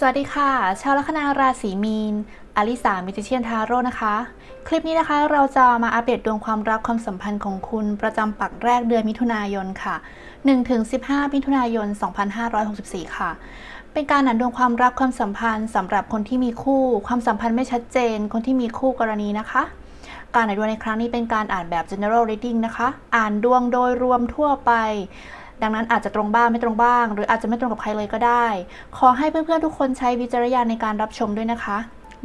สวัสดีค่ะ ชาวลัคนาราศีมีน อลิสา มิจิเชียนทาโร่นะคะ คลิปนี้นะคะเราจะมาอัปเดตดวงความรักความสัมพันธ์ของคุณประจำปักแรกเดือนมิถุนายนค่ะ 1-15 มิถุนายน 2564 ค่ะ เป็นการอ่านดวงความรักความสัมพันธ์สำหรับคนที่มีคู่ ความสัมพันธ์ไม่ชัดเจน คนที่มีคู่กรณีนะคะ การอ่านดวงในครั้งนี้เป็นการอ่านแบบ general reading นะคะ อ่านดวงโดยรวมทั่วไป ดังนั้นอาจจะตรงบ้างไม่ตรงบ้าง หรืออาจจะไม่ตรงกับใครเลยก็ได้ ขอให้เพื่อนๆทุกคนใช้วิจารณญาณในการรับชมด้วยนะคะ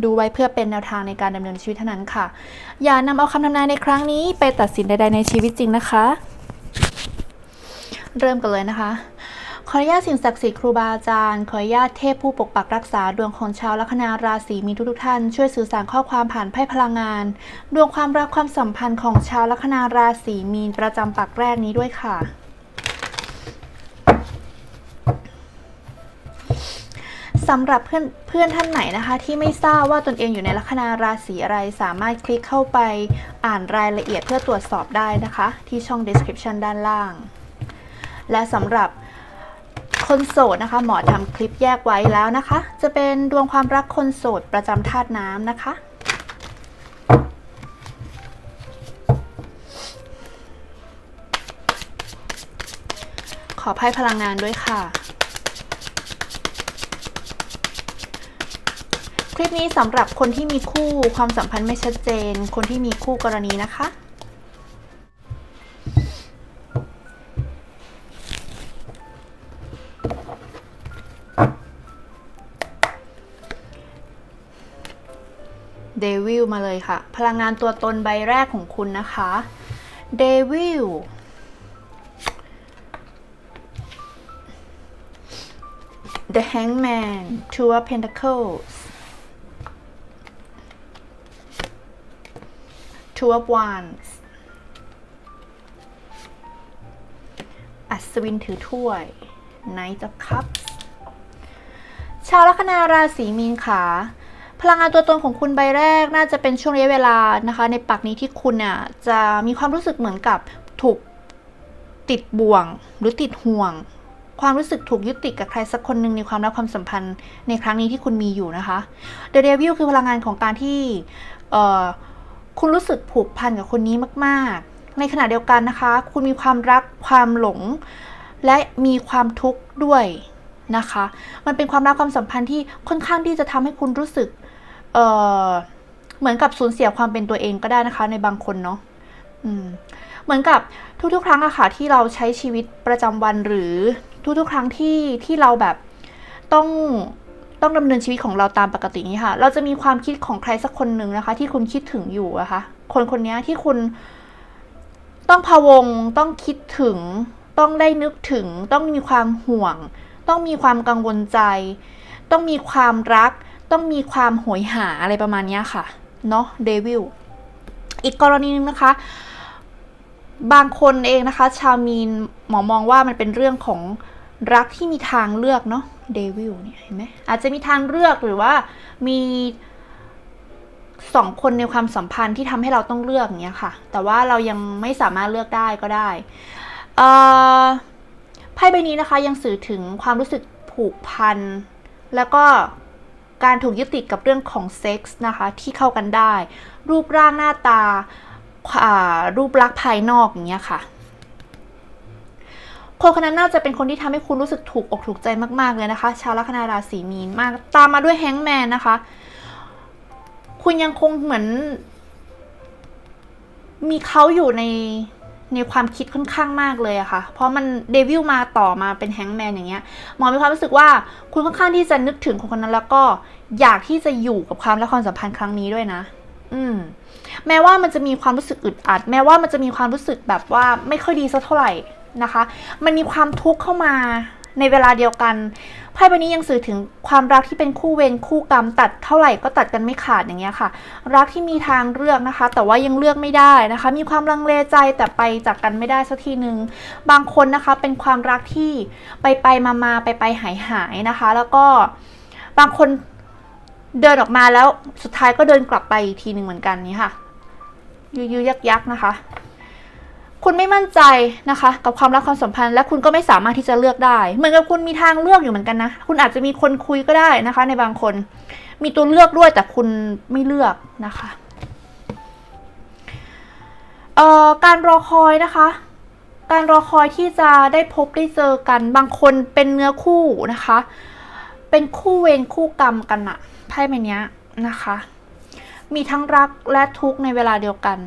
ดูไว้เพื่อเป็นแนวทางในการดำเนินชีวิตเท่านั้นค่ะ อย่านำเอาคำทำนายในครั้งนี้ไปตัดสินใดๆในชีวิตจริงนะคะ เริ่มกันเลยนะคะขออนุญาตสิ่งศักดิ์สิทธิ์ครูบาอาจารย์ ขออนุญาตเทพผู้ปกปักรักษาดวงของชาวลัคนาราศีมีทุกๆท่าน ช่วยสื่อสารข้อความผ่านไพ่พลังงาน ดวงความรักความสัมพันธ์ของชาวลัคนาราศีมีนประจำปักแรกนี้ด้วยค่ะ สำหรับเพื่อนเพื่อนท่านไหนนะคะ ที่ไม่ทราบว่าตนเองอยู่ในลัคนาราศีอะไร สามารถคลิกเข้าไปอ่านรายละเอียดเพื่อตรวจสอบได้นะคะ ที่ช่อง description ด้านล่าง และสำหรับคนโสดนะคะ หมอทำคลิปแยกไว้แล้วนะคะ จะเป็นดวงความรักคนโสดประจำธาตุน้ำนะคะขอไพ่พลังงานด้วยค่ะ ลิปนี้สำหรับคนที่มีคู่ความสัมพันธ์ไม่ชัดเจน คนที่มีคู่กรณีนะคะ เดวิลมาเลยค่ะ พลังงานตัวตนใบแรกของคุณนะคะ เดวิล The Hangman Two of Pentacles Two of Wands อัศวินถือถ้วย Knight of Cups ชาวลัคนาราศีมีนขาพลังงานตัวตนของคุณใบแรกน่าจะเป็นช่วงระยะเวลานะคะ ในปักนี้ที่คุณเนี่ยจะมีความรู้สึกเหมือนกับถูกติดบ่วง หรือติดห่วง ความรู้สึกถูกยึดติดกับใครสักคนหนึ่งในความรักความสัมพันธ์ในครั้งนี้ที่คุณมีอยู่นะคะ The Devil คือพลังงานของการที่เอ่อ คุณรู้สึกผูกพันกับคนนี้มากๆ ในขณะเดียวกันนะคะ คุณมีความรักความหลง และมีความทุกข์ด้วยนะคะ มันเป็นความรักความสัมพันธ์ที่ค่อนข้างที่จะทำให้คุณรู้สึกเออเหมือนกับสูญเสียความเป็นตัวเองก็ได้นะคะ ในบางคนเนาะเหมือนกับทุกๆ ครั้งอะค่ะที่เราใช้ชีวิตประจำวันหรือทุกๆ ครั้งที่ที่เราแบบต้อง ต้องดำเนินชีวิตของเราตามปกตินี้ค่ะ เราจะมีความคิดของใครสักคนหนึ่งนะคะ ที่คุณคิดถึงอยู่อะคะ คนคนนี้ที่คุณต้องพะวง ต้องคิดถึง ต้องได้นึกถึง ต้องมีความห่วง ต้องมีความกังวลใจ ต้องมีความรัก ต้องมีความโหยหาอะไรประมาณนี้ค่ะ เนาะเดวิล อีกกรณีหนึงนะคะ บางคนเองนะคะ ชาวมีนหมอมองว่ามันเป็นเรื่องของ รักที่มีทางเลือกเนาะเดวิลเนี่ยเห็นไหมอาจจะมีทางเลือกหรือว่ามีสองคนในความสัมพันธ์ที่ทำให้เราต้องเลือกอย่างเงี้ยค่ะ แต่ว่าเรายังไม่สามารถเลือกได้ก็ได้ไพ่ใบนี้นะคะยังสื่อถึงความรู้สึกผูกพัน แล้วก็การถูกยึดติดกับเรื่องของเซ็กส์นะคะ ที่เข้ากันได้ รูปร่างหน้าตารูปลักษณ์ภายนอกอย่างเงี้ยค่ะ คนคนนั้นน่าจะเป็นคนที่ทำให้คุณรู้สึกถูกอกถูกใจมากๆเลยนะคะ ชาวลัคนาราศีมีนมาก ตามมาด้วยแฮงแมนนะคะ คุณยังคงเหมือน มีเขาอยู่ในในความคิดค่อนข้างมากเลยอะค่ะ เพราะมันเดวิลมาต่อมาเป็นแฮงแมนอย่างเงี้ย หมอมีความรู้สึกว่าคุณค่อนข้างที่จะนึกถึงคนคนนั้นแล้วก็อยากที่จะอยู่กับความรักความสัมพันธ์ครั้งนี้ด้วยนะ อืม แม้ว่ามันจะมีความรู้สึกอึดอัด แม้ว่ามันจะมีความรู้สึกแบบว่าไม่ค่อยดีสักเท่าไหร่ นะคะ มันมีความทุกข์เข้ามาในเวลาเดียวกันไพ่ใบนี้ยังสื่อถึงความรักที่เป็นคู่เวรคู่กรรม ตัดเท่าไหร่ก็ตัดกันไม่ขาดอย่างเงี้ยค่ะ รักที่มีทางเลือกนะคะ แต่ว่ายังเลือกไม่ได้นะคะ มีความลังเลใจแต่ไปจากกันไม่ได้สักทีหนึ่งบางคนนะคะเป็นความรักที่ไปไปมามาไปไปหายหายนะคะ แล้วก็บางคนเดินออกมาแล้วสุดท้ายก็เดินกลับไปอีกทีหนึ่งเหมือนกันนี่ค่ะยื้อๆยักนะคะ คุณไม่มั่นใจนะคะ กับความรักความสัมพันธ์และคุณก็ไม่สามารถที่จะเลือกได้ เหมือนกับคุณมีทางเลือกอยู่เหมือนกันนะ คุณอาจจะมีคนคุยก็ได้นะคะ ในบางคน มีตัวเลือกด้วยแต่คุณไม่เลือกนะคะเอ่อการรอคอยนะคะ การรอคอยที่จะได้พบได้เจอกัน บางคนเป็นเนื้อคู่นะคะ เป็นคู่เวรคู่กรรมกันอะไพ่ใบนี้นะคะ มีทั้งรักและทุกข์ในเวลาเดียวกัน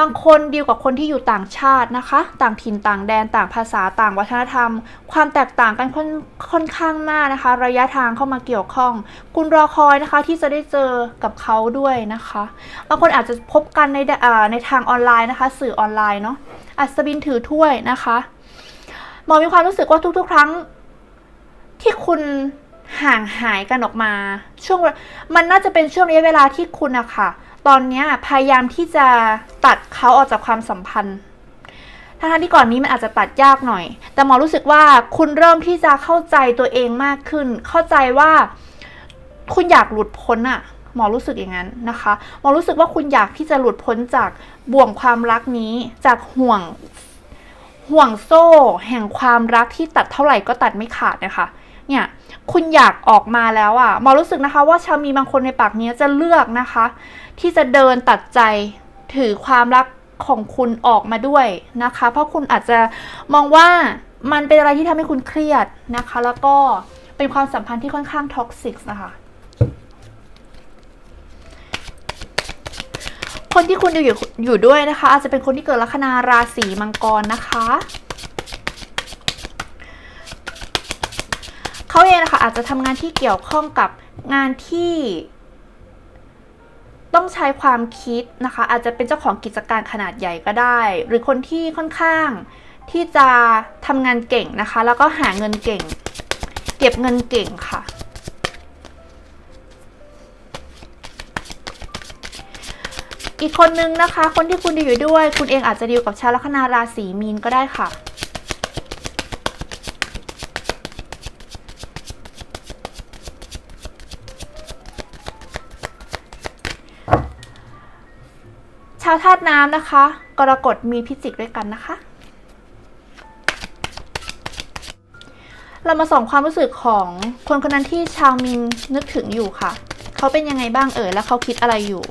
บางคนดีลกับคนที่อยู่ต่างชาตินะคะ ต่างถิ่นต่างแดนต่างภาษาต่างวัฒนธรรม ความแตกต่างกันค่อนค่อนข้างมากนะคะ ระยะทางเข้ามาเกี่ยวข้อง คุณรอคอยนะคะที่จะได้เจอกับเขาด้วยนะคะบางคนอาจจะพบกันในในทางออนไลน์นะคะ สื่อออนไลน์เนาะอัศวินถือถ้วยนะคะหมอมีความรู้สึกว่าทุก ๆ ครั้งที่คุณห่างหายกันออกมา ช่วงมันน่าจะเป็นช่วงระยะเวลาที่คุณอะค่ะ ตอนนี้พยายามที่จะตัดเขาออกจากความสัมพันธ์ทั้งที่ก่อนนี้มันอาจจะตัดยากหน่อย แต่หมอรู้สึกว่าคุณเริ่มที่จะเข้าใจตัวเองมากขึ้น เข้าใจว่าคุณอยากหลุดพ้นอะหมอรู้สึกอย่างนั้นนะคะ หมอรู้สึกว่าคุณอยากที่จะหลุดพ้นจากบ่วงความรักนี้ จากห่วงห่วงโซ่ แห่งความรักที่ตัดเท่าไหร่ก็ตัดไม่ขาดนะคะ เนี่ย คุณอยากออกมาแล้วอะ่ะหมอรู้สึกนะคะ ว่าชาวมีบางคนในปากนี้จะเลือกนะคะ ที่จะเดินตัดใจถือความรักของคุณออกมาด้วยนะคะ เพราะคุณอาจจะมองว่ามันเป็นอะไรที่ทำให้คุณเครียดนะคะ แล้วก็เป็นความสัมพันธ์ที่ค่อนข้างท็อกซิกนะคะคนที่คุณอยู่อยู่ด้วยนะคะ อาจจะเป็นคนที่เกิดลัคนาราศีมังกรนะคะเขาเองนะคะอาจจะทำงานที่เกี่ยวข้องกับงานที่ ต้องใช้ความคิดนะคะ อาจจะเป็นเจ้าของกิจการขนาดใหญ่ก็ได้ หรือคนที่ค่อนข้างที่จะทำงานเก่งนะคะ แล้วก็หาเงินเก่ง เก็บเงินเก่งค่ะ อีกคนนึงนะคะ คนที่คุณดีอยู่ด้วย คุณเองอาจจะดีลกับชาวลัคนาราศีมีนก็ได้ค่ะาวธาตุน้ำนะคะ กรกฎมีพิจิกด้วยกันนะคะ เรามาส่องความรู้สึกของคนคนนั้นที่ชาวมินนึกถึงอยู่ค่ะ เขาเป็นยังไงบ้างเอ่ย แล้วเขาคิดอะไรอยู่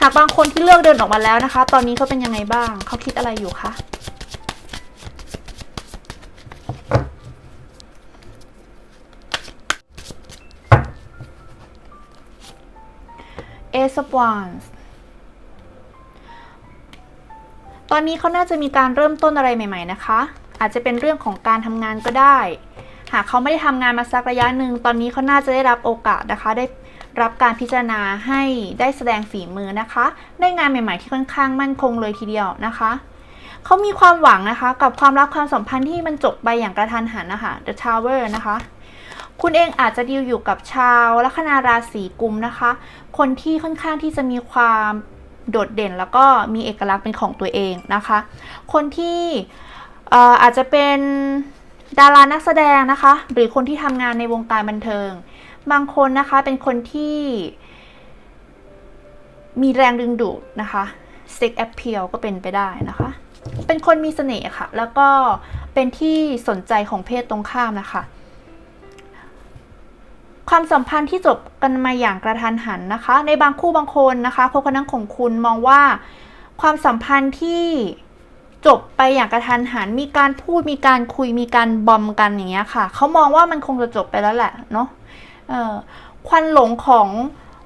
หากบางคนที่เลือกเดินออกมาแล้วนะคะ ตอนนี้เขาเป็นยังไงบ้าง เขาคิดอะไรอยู่คะ Ace of Wands ตอนนี้เขาน่าจะมีการเริ่มต้นอะไรใหม่ ๆ นะคะ อาจจะเป็นเรื่องของการทำงานก็ได้ หากเขาไม่ได้ทำงานมาสักระยะหนึ่ง ตอนนี้เขาน่าจะได้รับโอกาสนะคะ ได้รับการพิจารณาให้ได้แสดงฝีมือนะคะ ได้งานใหม่ ๆ ที่ค่อนข้างมั่นคงเลยทีเดียวนะคะเขามีความหวังนะคะ กับความรักความสัมพันธ์ที่มันจบไปอย่างกระทันหันนะคะ The Tower นะคะ คุณเองอาจจะดีลอยู่กับชาวลัคนาราศีกุมนะคะ คนที่ค่อนข้างที่จะมีความโดดเด่นแล้วก็มีเอกลักษณ์เป็นของตัวเองนะคะ คนที่ออาจจะเป็นดารานักแสดงนะคะ หรือคนที่ทำงานในวงการบันเทิง บางคนนะคะเป็นคนที่มีแรงดึงดูดนะคะ sex appeal ก็เป็นไปได้นะคะ เป็นคนมีเสน่ห์ค่ะ แล้วก็เป็นที่สนใจของเพศตรงข้ามนะคะ ความสัมพันธ์ที่จบกันมาอย่างกระทันหันนะคะ ในบางคู่บางคนนะคะพบกันนั่งของคุณมองว่า ความสัมพันธ์ที่จบไปอย่างกระทันหันมีการพูดมีการคุยมีการบอมกันอย่างเงี้ยค่ะเขามองว่ามันคงจะจบไปแล้วแหละเนาะเออควันหลงของ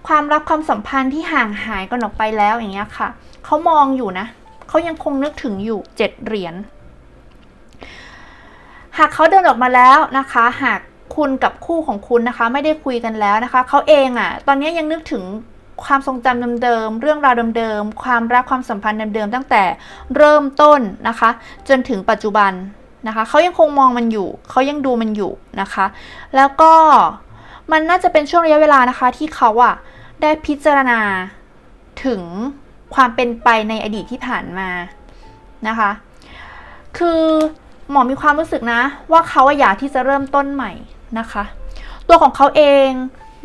ความรักความสัมพันธ์ที่ห่างหายกันออกไปแล้วอย่างเงี้ยค่ะเขามองอยู่นะเขายังคงนึกถึงอยู่เจ็ดเหรียญหากเขาเดินออกมาแล้วนะคะ หาก คุณกับคู่ของคุณนะคะ ไม่ได้คุยกันแล้วนะคะ เขาเองอะ่ะ ตอนนี้ยังนึกถึงความทรงจำเดิมๆ เรื่องราวเดิมๆ ความรักความสัมพันธ์เดิมๆ ตั้งแต่เริ่มต้นนะคะ จนถึงปัจจุบันนะคะ เขายังคงมองมันอยู่ เขายังดูมันอยู่นะคะ แล้วก็มันน่าจะเป็นช่วงระยะเวลานะคะที่เขาอะได้พิจารณาถึงความเป็นไปในอดีตที่ผ่านมานะคะ คือหมอมีความรู้สึกนะ ว่าเขาอะอยากที่จะเริ่มต้นใหม่ นะคะ ตัวของเขาเอง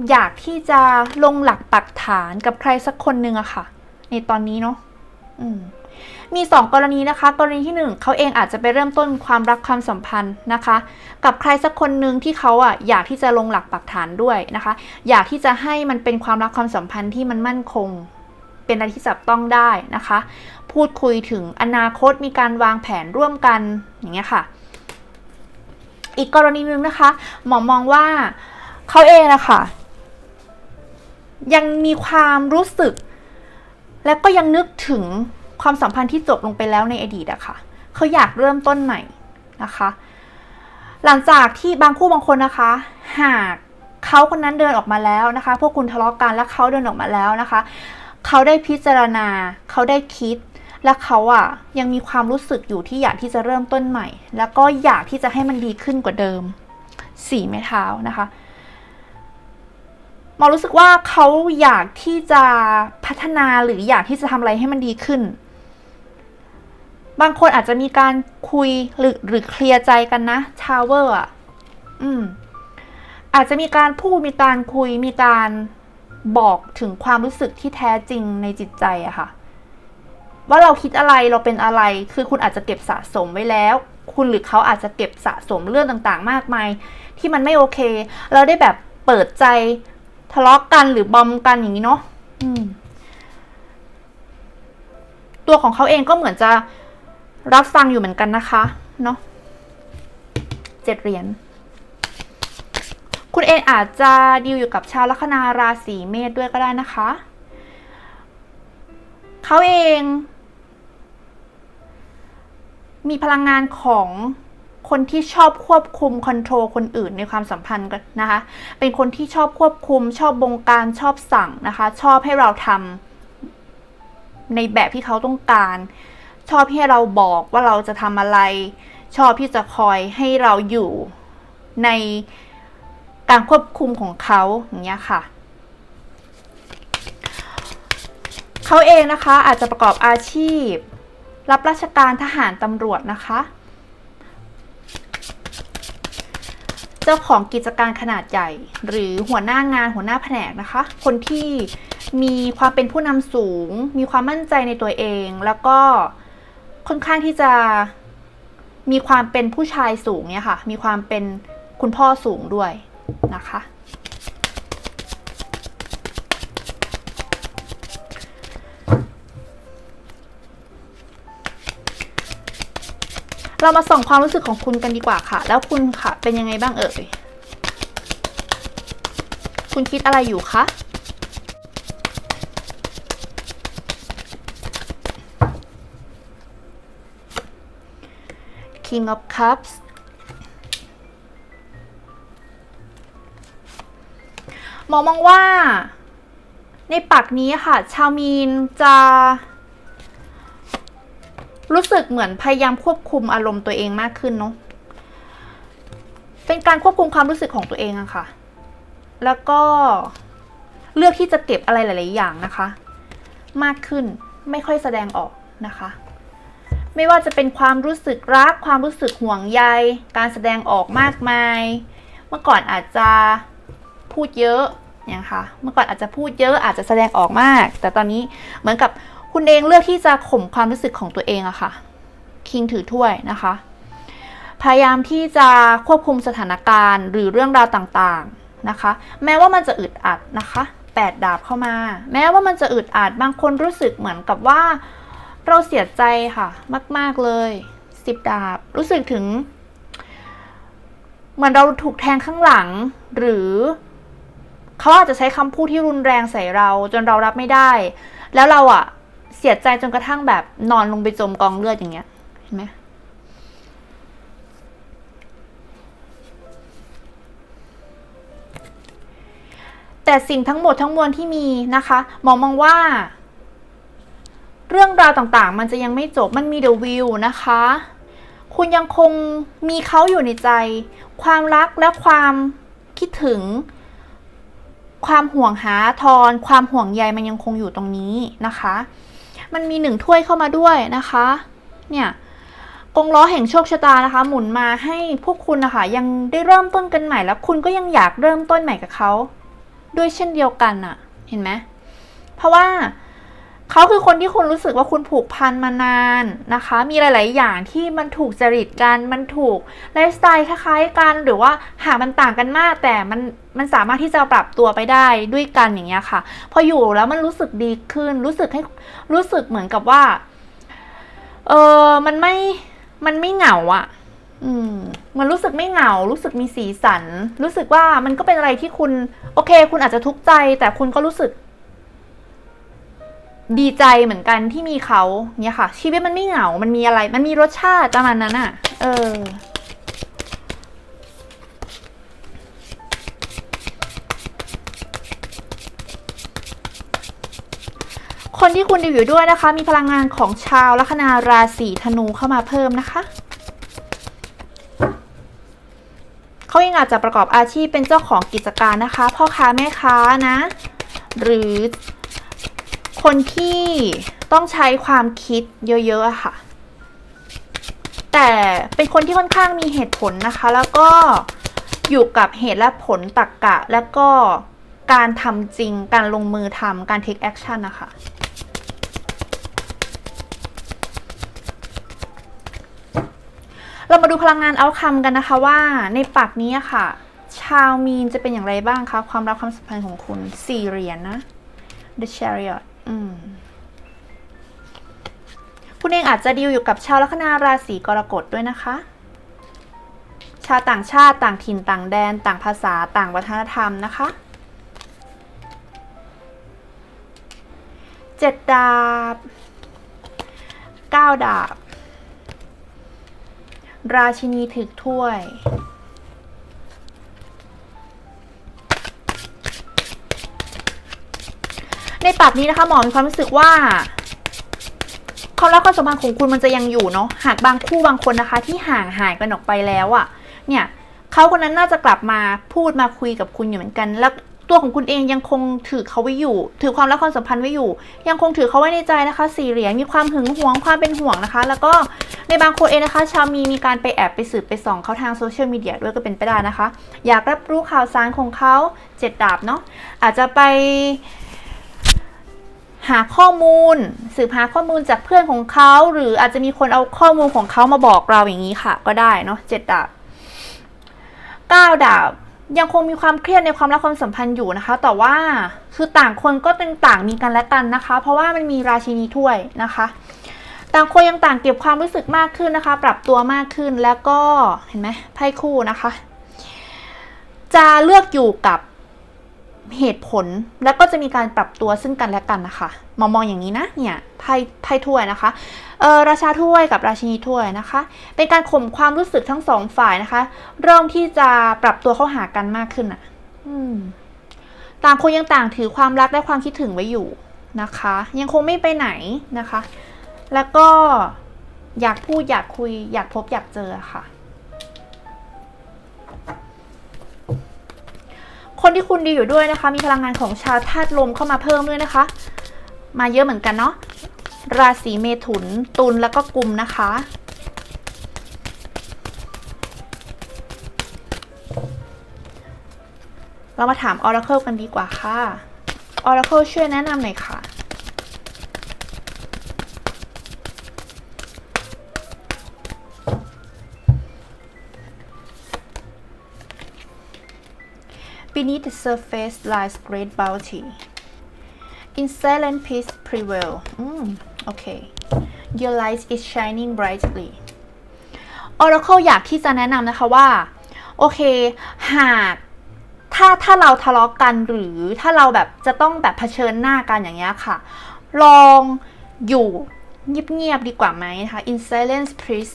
อยากที่จะลงหลักปักฐานกับใครสักคนหนึ่งอะค่ะ ในตอนนี้เนาะมีสองกรณีนะคะ กรณีที่หนึ่งเขาเองอาจจะไปเริ่มต้นความรักความสัมพันธ์นะคะ กับใครสักคนหนึ่งที่เขาอะอยากที่จะลงหลักปักฐานด้วยนะคะ อยากที่จะให้มันเป็นความรักความสัมพันธ์ที่มันมั่นคง เป็นอะไรที่จับต้องได้นะคะ พูดคุยถึงอนาคตมีการวางแผนร่วมกันอย่างเงี้ยค่ะ อีกกรณีหนึ่งนะคะ หมอมองว่าเขาเองนะคะยังมีความรู้สึก และก็ยังนึกถึงความสัมพันธ์ที่จบลงไปแล้วในอดีตอะค่ะเขาอยากเริ่มต้นใหม่นะคะ หลังจากที่บางคู่บางคนนะคะ หากเขาคนนั้นเดินออกมาแล้วนะคะ พวกคุณทะเลาะกันแล้วเขาเดินออกมาแล้วนะคะ เขาได้พิจารณา เขาได้คิด และเขาอะยังมีความรู้สึกอยู่ที่อยากที่จะเริ่มต้นใหม่ แล้วก็อยากที่จะให้มันดีขึ้นกว่าเดิมสี่ไม้เท้านะคะหมอรู้สึกว่าเขาอยากที่จะพัฒนาหรืออยากที่จะทำอะไรให้มันดีขึ้น บางคนอาจจะมีการคุยหรือหรือเคลียร์ใจกันนะชาวเวอร์อะอืม อาจจะมีการพูดมีการคุยมีการบอกถึงความรู้สึกที่แท้จริงในจิตใจอะค่ะ ว่าเราคิดอะไรเราเป็นอะไร คือคุณอาจจะเก็บสะสมไว้แล้ว คุณหรือเขาอาจจะเก็บสะสมเรื่องต่างๆ มากมาย ที่มันไม่โอเค เราได้แบบเปิดใจทะเลาะกกันหรือบอมกันอย่างนี้เนาะตัวของเขาเองก็เหมือนจะรับฟังอยู่เหมือนกันนะคะเนาะเจ็ดเหรียญคุณเองอาจจะดีลอยู่กับชาวลัคนาราศีเมษด้วยก็ได้นะคะ เขาเอง มีพลังงานของคนที่ชอบควบคุมคอนโทรลคนอื่นในความสัมพันธ์กันนะคะ เป็นคนที่ชอบควบคุม ชอบบงการชอบสั่งนะคะ ชอบให้เราทำในแบบที่เขาต้องการ ชอบให้เราบอกว่าเราจะทำอะไร ชอบที่จะคอยให้เราอยู่ในการควบคุมของเขาอย่างเงี้ยค่ะเขาเองนะคะอาจจะประกอบอาชีพ รับราชการทหารตำรวจนะคะ เจ้าของกิจการขนาดใหญ่ หรือหัวหน้างานหัวหน้าแผนกนะคะ คนที่มีความเป็นผู้นำสูง มีความมั่นใจในตัวเอง แล้วก็ค่อนข้างที่จะมีความเป็นผู้ชายสูงเนี่ยค่ะ มีความเป็นคุณพ่อสูงด้วยนะคะ เรามาส่องความรู้สึกของคุณกันดีกว่าค่ะ แล้วคุณค่ะเป็นยังไงบ้างเอ่ย คุณคิดอะไรอยู่คะ King of Cups มองมองว่า ในปักนี้ค่ะ ชาวมีนจะ รู้สึกเหมือนพยายามควบคุมอารมณ์ตัวเองมากขึ้นเนาะเป็นการควบคุมความรู้สึกของตัวเองอะค่ะ แล้วก็เลือกที่จะเก็บอะไรหลาย ๆ อย่างนะคะ มากขึ้นไม่ค่อยแสดงออกนะคะ ไม่ว่าจะเป็นความรู้สึกรัก ความรู้สึกห่วงใย การแสดงออกมากมาย เมื่อก่อนอาจจะพูดเยอะเนี่ยค่ะ เมื่อก่อนอาจจะพูดเยอะอาจจะแสดงออกมาก แต่ตอนนี้เหมือนกับ คุณเองเลือกที่จะข่มความรู้สึกของตัวเองอะค่ะ คิงถือถ้วยนะคะ พยายามที่จะควบคุมสถานการณ์หรือเรื่องราวต่างๆนะคะ แม้ว่ามันจะอึดอัดนะคะแปดดาบเข้ามา แม้ว่ามันจะอึดอัดบางคนรู้สึกเหมือนกับว่าเราเสียใจค่ะ มาก ๆเลยสิบดาบ รู้สึกถึงเหมือนเราถูกแทงข้างหลัง หรือเขาอาจจะใช้คำพูดที่รุนแรงใส่เราจนเรารับไม่ได้ แล้วเราอะ เสียใจจนกระทั่งแบบนอนลงไปจมกองเลือดอย่างเงี้ยเห็นไหมแต่สิ่งทั้งหมดทั้งมวลที่มีนะคะหมอมองว่า เรื่องราวต่างๆ มันจะยังไม่จบมันมีเดอะวิวนะคะ คุณยังคงมีเขาอยู่ในใจ ความรักและความคิดถึง ความห่วงหาทรความห่วงใยมันยังคงอยู่ตรงนี้นะคะ มันมีหนึ่งถ้วยเข้ามาด้วยนะคะ เนี่ยกงล้อแห่งโชคชะตานะคะ หมุนมาให้พวกคุณนะคะยังได้เริ่มต้นกันใหม่แล้ว คุณก็ยังอยากเริ่มต้นใหม่กับเขาด้วยเช่นเดียวกันอะเห็นไหมเพราะว่า เขาคือคนที่คุณรู้สึกว่าคุณผูกพันมานานนะคะ มีหลาย ๆ อย่างที่มันถูกจริตกัน มันถูกไลฟ์สไตล์คล้ายๆกัน หรือว่าหากมันต่างกันมาก แต่มันมันสามารถที่จะปรับตัวไปได้ด้วยกันอย่างเงี้ยค่ะ พออยู่แล้วมันรู้สึกดีขึ้น รู้สึกให้รู้สึกเหมือนกับว่า เออมันไม่ มันไม่เหงาอะอืมมันรู้สึกไม่เหงา รู้สึกมีสีสัน รู้สึกว่ามันก็เป็นอะไรที่คุณ โอเค คุณอาจจะทุกข์ใจ แต่คุณก็รู้สึก ดีใจเหมือนกันที่มีเขาเนี่ยค่ะ ชีวิตมันไม่เหงา มันมีอะไร มันมีรสชาติประมาณนั้นอะเออ คนที่คุณดูอยู่ด้วยนะคะ มีพลังงานของชาวลัคนาราศีธนูเข้ามาเพิ่มนะคะเขายังอาจจะประกอบอาชีพเป็นเจ้าของกิจการนะคะ พ่อค้าแม่ค้านะ หรือ คนที่ต้องใช้ความคิดเยอะๆค่ะ แต่เป็นคนที่ค่อนข้างมีเหตุผลนะคะ แล้วก็อยู่กับเหตุและผลตรรกกะ แล้วก็การทำจริง การลงมือทำการ take action นะคะเรามาดูพลังงานเอาคำกันนะคะว่าในปักนี้ค่ะ ชาวมีนจะเป็นอย่างไรบ้างคะ ความรักความสัมพันธ์ของคุณสี่เหรียญนะ The Chariot คุณเองอาจจะดีลอยู่กับชาวลัคนาราศีกรกฎด้วยนะคะ ชาวต่างชาติต่างถิ่นต่างแดน ต่างภาษาต่างวัฒนธรรมนะคะเจ็ดดาบเก้าดาบ ราชินีถึกถ้วย ในปากนี้นะคะหมอมีความรู้สึกว่าความรักความสัมพันธ์ของคุณมันจะยังอยู่เนาะหากบางคู่บางคนนะคะ ที่ห่างหายกันออกไปแล้วอะ่ะ เนี่ยเขาคนนั้นน่าจะกลับมาพูดมาคุยกับคุณอยู่เหมือนกัน แล้วตัวของคุณเองยังคงถือเขาไว้อยู่ ถือความรักความสัมพันธ์ไว้อยู่ ยังคงถือเขาไว้ในใจนะคะสี่เหรียญมีความหึงหวงความเป็นห่วงนะคะ แล้วก็ในบางคนเองนะคะ ชาวมีมีการไปแอบไปสืบไปส่องเขาทางโซเชียลมีเดียด้วยก็เป็นไปได้นะคะ อยากรับรู้ข่าวสารของเขาเจ็ดดาบเนาะอาจจะไป หาข้อมูล สืบหาข้อมูลจากเพื่อนของเขา หรืออาจจะมีคนเอาข้อมูลของเขามาบอกเราอย่างนี้ค่ะ ก็ได้เนาะเจ็ดดาบเก้าดาบยังคงมีความเครียดในความรักความสัมพันธ์อยู่นะคะ แต่ว่าคือต่างคนก็ต่างมีกันและกันนะคะ เพราะว่ามันมีราชินีถ้วยนะคะ ต่างคนยังต่างเก็บความรู้สึกมากขึ้นนะคะ ปรับตัวมากขึ้นแล้วก็เห็นไหมไพ่คู่นะคะ จะเลือกอยู่กับ เหตุผลแล้วก็จะมีการปรับตัวซึ่งกันและกันนะคะมองมองอย่างนี้นะเนี่ยไพ่ไพ่ถ้วยนะคะเออราชาถ้วยกับราชินีถ้วยนะคะ เป็นการข่มความรู้สึกทั้งสองฝ่ายนะคะ เริ่มที่จะปรับตัวเข้าหากันมากขึ้นอะต่างคนยังต่างถือความรักและความคิดถึงไว้อยู่นะคะ ยังคงไม่ไปไหนนะคะ แล้วก็อยากพูดอยากคุยอยากพบอยากเจอค่ะ คนที่คุณดีอยู่ด้วยนะคะ มีพลังงานของชาวธาตุลมเข้ามาเพิ่มด้วยนะคะ มาเยอะเหมือนกันเนาะราศีเมถุน ตุลแล้วก็กุมนะคะ เรามาถามออร์เคิลกันดีกว่าค่ะออร์เคิลช่วยแนะนำหน่อยค่ะ Beneath the surface lies great bounty. In silent peace prevail. อืมโอเค Your light is shining brightly. Oracle อยากที่จะแนะนำนะคะว่า โอเค หากถ้าถ้าเราทะเลาะกันหรือถ้าเราแบบจะต้องแบบเผชิญหน้ากันอย่างเงี้ยค่ะ ลองอยู่เงียบๆดีกว่าไหมนะคะ In silence peace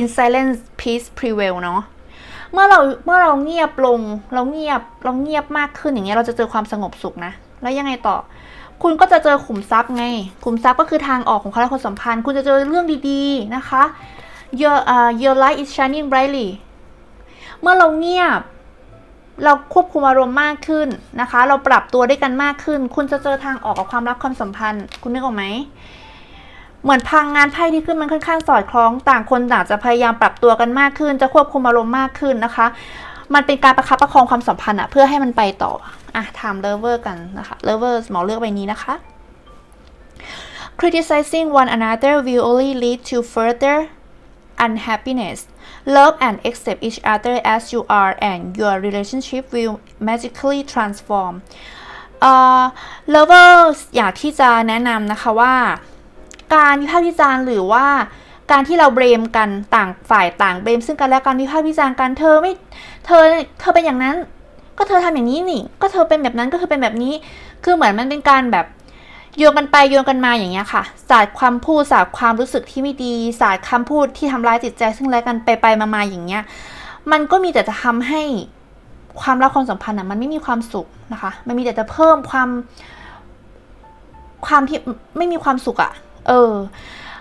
in silence peace prevail เนาะ เมื่อเราเมื่อเราเงียบลง เราเงียบเราเงียบมากขึ้นอย่างเงี้ยเราจะเจอความสงบสุขนะ แล้วยังไงต่อ คุณก็จะเจอขุมทรัพย์ไง ขุมทรัพย์ก็คือทางออกของความรักความสัมพันธ์ คุณจะเจอเรื่องดีๆนะคะ your uh, your light is shining brightly เมื่อเราเงียบ เราควบคุมอารมณ์มากขึ้นนะคะ เราปรับตัวด้วยกันมากขึ้น คุณจะเจอทางออกกับความรักความสัมพันธ์ คุณนึกออกไหม เหมือนพังงานไพ่ที่ขึ้นมันค่อนข้างสอดคล้อง ต่างคนต่างจะพยายามปรับตัวกันมากขึ้น จะควบคุมอารมณ์มากขึ้นนะคะ มันเป็นการประคับประคองความสัมพันธ์อะเพื่อให้มันไปต่ออะถาม lover กันนะคะ lover หมอเลือกใบนี้นะคะ criticizing one another will only lead to further unhappiness love and accept each other as you are and your relationship will magically transform เอ่อ lovers อยากที่จะแนะนำนะคะว่า การวิพากษ์วิจารณ์หรือว่าการที่เราเบรมกันต่างฝ่ายต่างเบรมซึ่งกันและกันวิพากษ์วิจารณ์กันเธอไม่เธอเธอเป็นอย่างนั้น ก็เธอทำอย่างนี้นี่ ก็เธอเป็นแบบนั้นก็คือเป็นแบบนี้ คือเหมือนมันเป็นการแบบโยนกันไปโยนกันมาอย่างเงี้ยค่ะสาดความพูดสาดความรู้สึกที่ไม่ดีสาดคำพูดที่ทำร้ายจิตใจซึ่งและกันไปไปมามาอย่างเงี้ย มันก็มีแต่จะทำให้ความรักความสัมพันธ์อะมันไม่มีความสุขนะคะ มันมีแต่จะเพิ่มความความที่ไม่มีความสุขอะ่ะ เออ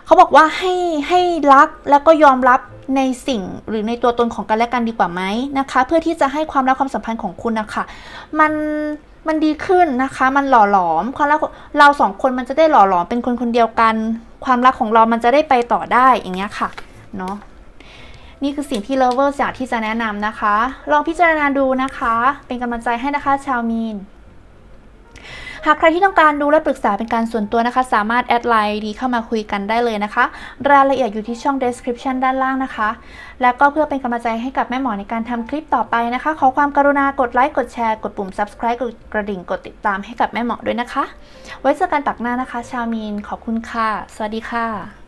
เขาบอกว่าให้ให้รักแล้วก็ยอมรับในสิ่งหรือในตัวตนของกันและกันดีกว่าไหมนะคะ เพื่อที่จะให้ความรักความสัมพันธ์ของคุณนะคะมันมันดีขึ้นนะคะ มันหล่อหลอม ความรักเราสองคนมันจะได้หล่อหลอมเป็นคนคนเดียวกัน ความรักของเรามันจะได้ไปต่อได้อย่างเงี้ยค่ะเนาะนี่คือสิ่งที่ lovers อยากที่จะแนะนำนะคะ ลองพิจารณาดูนะคะ เป็นกำลังใจให้นะคะชาวมีน หากใครที่ต้องการดูและปรึกษาเป็นการส่วนตัวนะคะ สามารถแอดไลน์ดีเข้ามาคุยกันได้เลยนะคะ รายละเอียดอยู่ที่ช่อง description ด้านล่างนะคะ แล้วก็เพื่อเป็นกำลังใจให้กับแม่หมอในการทำคลิปต่อไปนะคะ ขอความกรุณากดไลค์กดแชร์กดปุ่ม subscribe กดกระดิ่งกดติดตามให้กับแม่หมอด้วยนะคะ ไว้เจอกันปักหน้านะคะ ชาวมีนขอบคุณค่ะ สวัสดีค่ะ